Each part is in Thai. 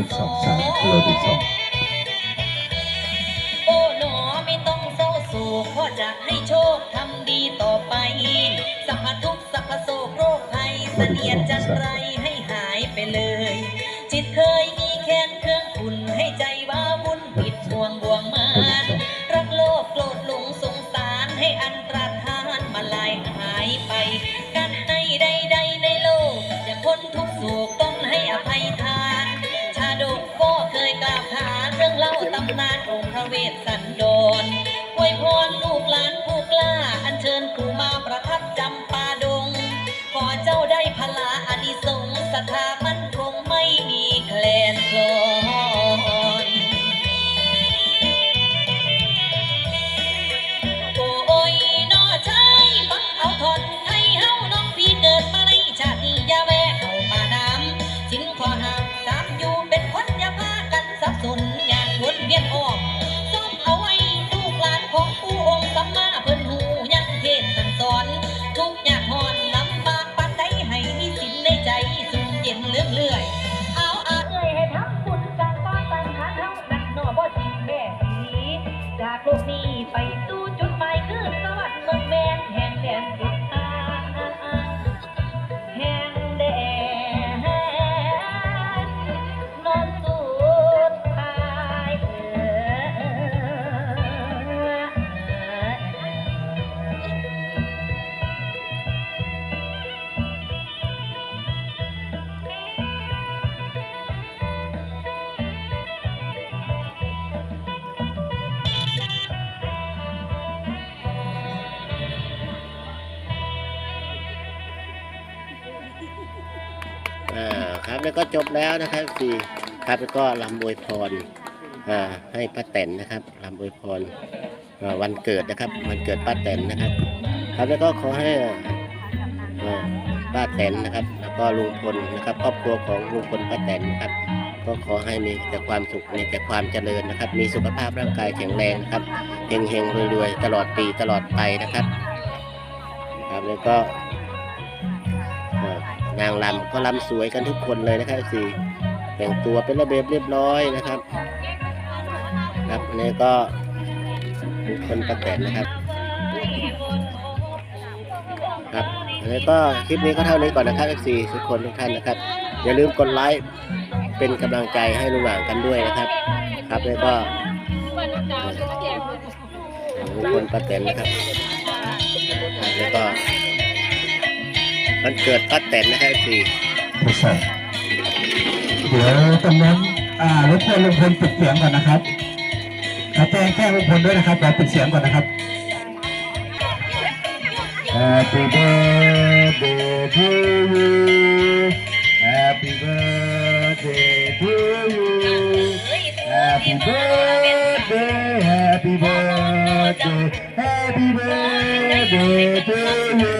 ติดสองสามโรบิดสองโอ้หนอไม่ต้องเศร้าโศกพ่อจะให้โชคทำดีต่อไปสัพพทุกข์สัพพโศกโรคภัยเสนียดจันไรำนานองค์พระเวสสันดรอวยพรลูกหลานผู้กล้า อัญเชิญปู่มาประทับจำปาดง ขอเจ้าได้พลาอานิสงส์ศรัทธา ครับ แล้วก็จบแล้วนะครับสี่ครับแล้วก็ลำอวยพรอ่าให้ป้าแตนนะครับลำอวยพรวันเกิดนะครับวันเกิดป้าแตนนะครับ ครับแล้วก็ขอให้ป้าแตนนะครับ แล้วก็ลุงพลนะครับ ครอบครัวของลุงพลป้าแตนนะครับก็ขอให้มีแต่ความสุขมีแต่ความเจริญนะครับ มีสุขภาพร่างกายแข็งแรงนะครับเฮงเฮงรวยๆตลอดปีตลอดไปนะครับครับแล้วก็ นางลำก็ลำสวยกันทุกคนเลยนะครับสี่แต่งตัวเป็นระเบียบเรียบร้อยนะครับ ครับอันนี้ก็ทุกคนประแตนนะครับ ครับอันนี้ก็คลิปนี้ก็เท่านี้ก่อนนะครับสี่ทุกคนทุกท่านนะครับ อย่าลืมกดไลค์เป็นกำลังใจให้ลุงหว่างกันด้วยนะครับ ครับแล้วก็ทุกคนประแตนนะครับแล้วก็ มันเกิดป้าแตนนะครับสี่ใช่เดี๋ยวตรงนั้นอ่ารบกวนลุงพลปิดเสียงก่อนนะครับขอแจ้งแจ้งลุงพลด้วยนะครับเดี๋ยวปิดเสียงก่อนนะครับ Happy birthday to you Happy birthday to you Happy birthday Happy birthday Happy birthday to you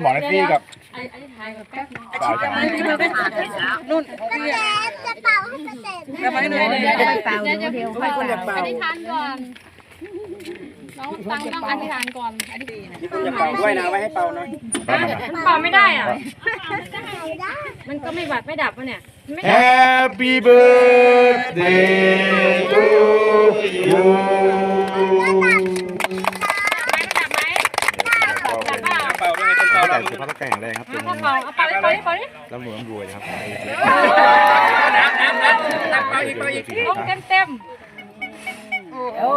คุณหมอนัตตี้กับสาวจังนุ่นจะเป่าให้จะเสร็จจะไม่เลยเดี๋ยวเป่าเดี๋ยวให้คนอยากเป่าอธิษฐานก่อนน้องตังต้องอธิษฐานก่อนอธิษฐานอย่าเป่าด้วยนะไว้ให้เป่าหน่อยมันเป่าไม่ได้อะมันก็ไม่บัดไม่ดับวะเนี่ยไม่ Happy birthday to you สุขภาพร่างกายแข็งแรงครับจนถ้าเป่าเอาเป่าดิเป่าดิเป่าดิร่ำรวยร่ำรวยนะครับน้ำน้ำน้ำน้ำเป่าอีกเป่าอีกลงเต็มเต็มโอ้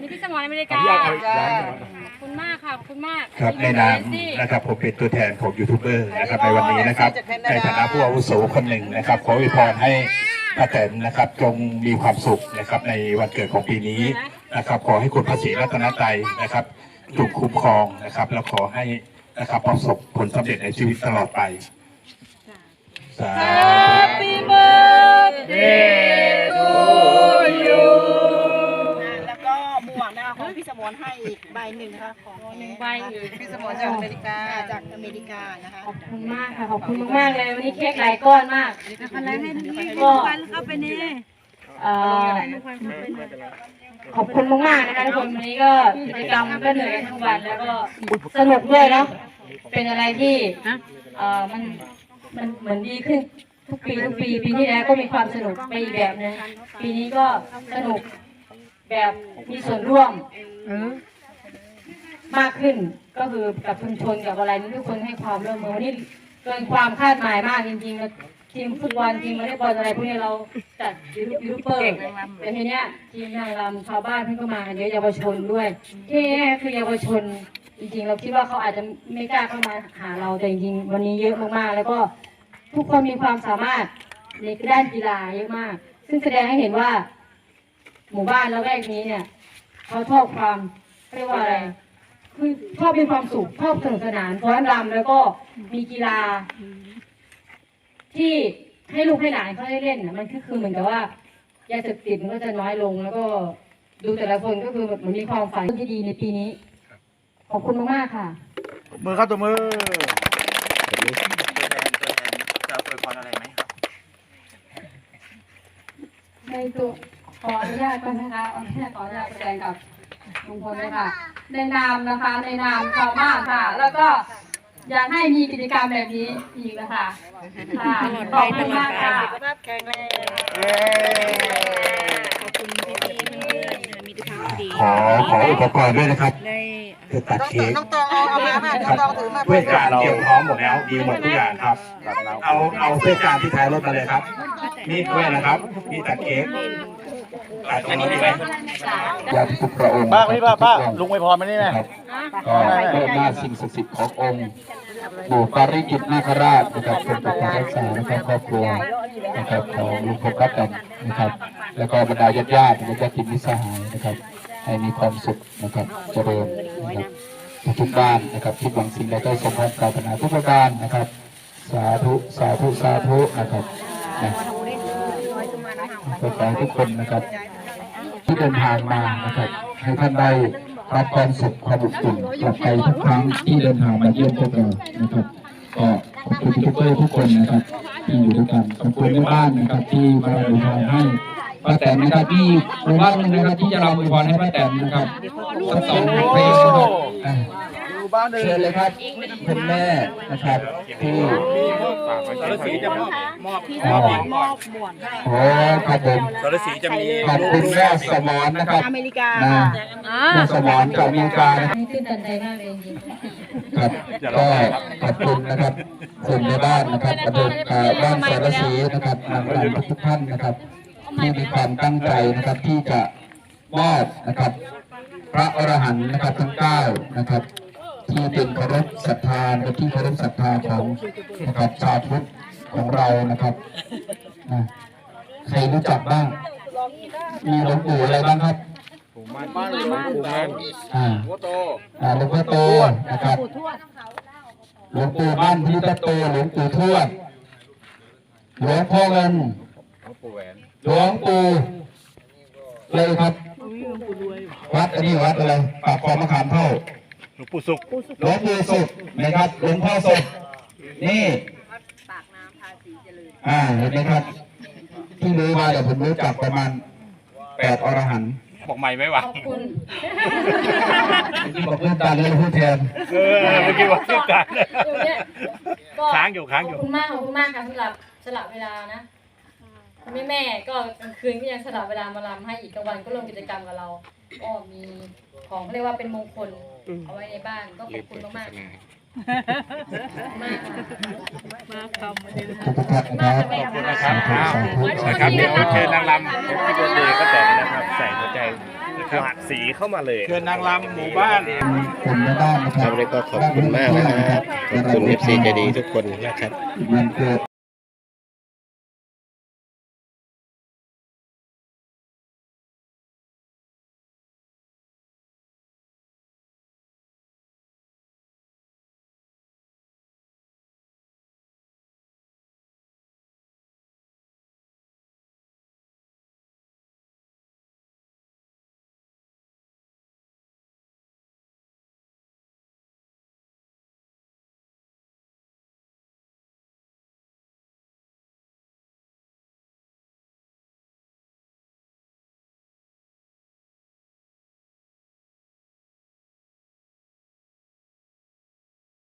นี่พี่สมรอเมริกาขออนุญาตเอาย้ายมาขอบคุณมากค่ะขอบคุณมากครับในนามนะครับผมเป็นตัวแทนของยูทูบเบอร์นะครับในวันนี้นะครับในฐานะผู้อาวุโสคนหนึ่งนะครับขออวยพรให้ ป้าแตนนะครับจงมีความสุขนะครับในวันเกิดของปีนี้นะครับขอให้คุณพระศรีรัตนตรัยนะครับถูกคุ้มครองนะครับ แล้วขอให้นะครับประสบผลสำเร็จในชีวิตตลอดไปสาธุแล้ รให้อีกใบหนึ่งนะคะของแท้ใบอีกพี่สมรจากอเมริกาจากอเมริกานะคะขอบคุณมากค่ะขอบคุณมากๆเลยวันนี้เค้กหลายก้อนมากก็เอ่อขอบคุณมากๆนะคะทุกคนวันนี้ก็กิจกรรมก็เหนื่อยกันทั้งวันแล้วก็สนุกด้วยเนาะเป็นอะไรที่เอ่อมันมันเหมือนดีขึ้นทุกปีทุกปีปีที่แล้วก็มีความสนุกไปอีกแบบนึงปีนี้ก็สนุกแบบมีส่วนร่วม มากขึ้นก็คือกับชุมชนกับอะไรนี่ทุกคนให้ความร่วมมือวันนี้เกินความคาดหมายมากจริงๆแล้วทีมฟุตบอลทีมวอลเลย์บอลอะไรพวกนี้เราจัดยูทูบเบอร์แต่ทีเนี้ยทีมนางรำชาวบ้านเพิ่งก็มากันเยอะเยาวชนด้วยที่แน่คือเยาวชนจริงๆ เราคิดว่าเขาอาจจะไม่กล้าเข้ามาหาเราแต่จริงๆวันนี้เยอะมากๆ แล้วก็ทุกคนมีความสามารถในด้านกีฬาเยอะมาก ซึ่งแสดงให้เห็นว่า หมู่บ้านละแวกนี้เนี่ย เขาชอบความเรียกว่าอะไร คือชอบมีความสุขชอบสนุกสนานฟ้อนรำแล้วก็มีกีฬา ที่ให้ลูกให้หลานเขาได้เล่นน่ะมันคือคือเหมือนกับว่ายาเสพติดมันก็จะน้อยลง แล้วก็ดูแต่ละคนก็คือแบบเหมือนมีความฝันที่ดีในปีนี้ ขอบคุณมากๆค่ะมือเข้าตัวมือในตัว ขออนุญาตก่อนนะคะขออนุญาตขออนุญาตแสดงกับลุงพลเลยค่ะ ในนามนะคะ ในนามชาวบ้านค่ะ แล้วก็อยากให้มีกิจกรรมแบบนี้อีกนะคะค่ะขอบคุณมากค่ะสุขภาพแข็งแรงขอขออุปกรณ์ด้วยนะครับคือตัดน้องเค้กน้องตองเอาเอามาค่ะน้องตองถือมาเพื่อการเตรียมพร้อมหมดแล้วดีหมดทุกอย่างครับ เอาเอาเพื่อการที่ท้ายรถมาเลยครับนี่ด้วยนะครับ มีตัดเค้ก ตัดตรงนี้ไหมญาติทุกพระองค์ป้าพี่ป้าป้าลุงไวยพรมานี่ไหมครับก็เพิ่มหน้าสิ่งศักดิ์สิทธิ์ขององค์ปู่ปาริจิตนาคราชนะครับเป็นปกปักรักษานะครับครอบครัวนะครับของลุงพลป้าแตนนะครับ แล้วก็บรรดาญาติญาติและญาติมิตรสหายนะครับ ให้มีความสุขนะครับเจริญนะครับทุกๆบ้านนะครับที่หวังสิ่งใดก็สมความปรารถนาทุกประการนะครับ สาธุสาธุสาธุนะครับนะขอให้ทุกคนนะครับที่ เดินทางมานะครับให้ท่านได้รับความสุขความอบอุ่นกลับไปทุกครั้งที่เดินทางมาเยี่ยมพวกเรานะครับก็ขอบคุณทุกๆทุกคนนะครับ ที่อยู่ด้วยกันขอบคุณแม่บ้านนะครับ ที่มาอวยพรให้ป้าแตนนะครับที่หมู่บ้านนึงนะครับ ที่จะเราอวยพรให้ป้าแตนนะครับสักสองเพลงนะครับ อะเชิญเลยครับคุณแม่นะครับที่สารสีจะมอบมอบอ๋อโอ้ครับผมสารสีจะมีขอบคุณแม่สมอนนะครับอเมริกานะแม่สมอนกับอเมริกานะครับนี่ตื่นตันใจมากเลยจริงครับก็ขอบคุณนะครับคนในบ้านนะครับอดีตเอ่อบ้านสารสีนะครับนางรำทุกๆท่านนะครับที่มีความตั้งใจนะครับที่จะมอบนะครับ พระอรหันต์นะครับทั้งเก้านะครับ ที่เป็นเคารพศรัทธานะครับที่เคารพศรัทธาของนะครับชาวพุทธของเรานะครับนะใครรู้จักบ้าง มีหลวงปู่อะไรบ้างครับบ้านหลวงปู่มันอ่าหัวโตอ่าหลวงพ่อโตนะครับหลวงปู่บ้านพิตโตหลวงปู่ทวดหลวงพ่อเงินหลวงปู่แหวนหลวงปู่เลยครับวัดอันนี้วัดอะไรปากคลองมะขามเท่า หลวงปู่สุขหลวงปู่สุขนะครับหลวงพ่อสุขนี่อ่าเห็นไหมครับที่รู้มาแต่ผมรู้จักประมาณแปดอรหันต์บอกใหม่ไหมวะขอบคุณที่บอกเพื่อนตาเลยพูดแทนเออเมื่อกี้ว่าเรื่องการอยู่เนี่ยก็ค้างอยู่ค้างอยู่ขอบคุณมากขอบคุณมากค่ะสำหรับสละเวลานะแม่แม่ๆก็กลางคืนก็ยังสละเวลามาลำให้อีกกลางวันก็ร่วมกิจกรรมกับเรา ก็มีของเรียกว่าเป็นมงคลเอาไว้ในบ้านก็ขอบคุณมากๆ มากค่ะทุกท่านนะครับขอบคุณนะครับอ้าวนะครับเดี๋ยวเชิญนางรำที่เบิร์ดเดย์ก็แต่นะครับ ใส่หัวใจนะครับสีเข้ามาเลยเชิญนางรำหมู่บ้านคนในบ้านนะคครัรับบแล้วก็ขอบคุณมากนะครับขอบคุณเอฟซีใจดีทุกคนนะครับมันเกิด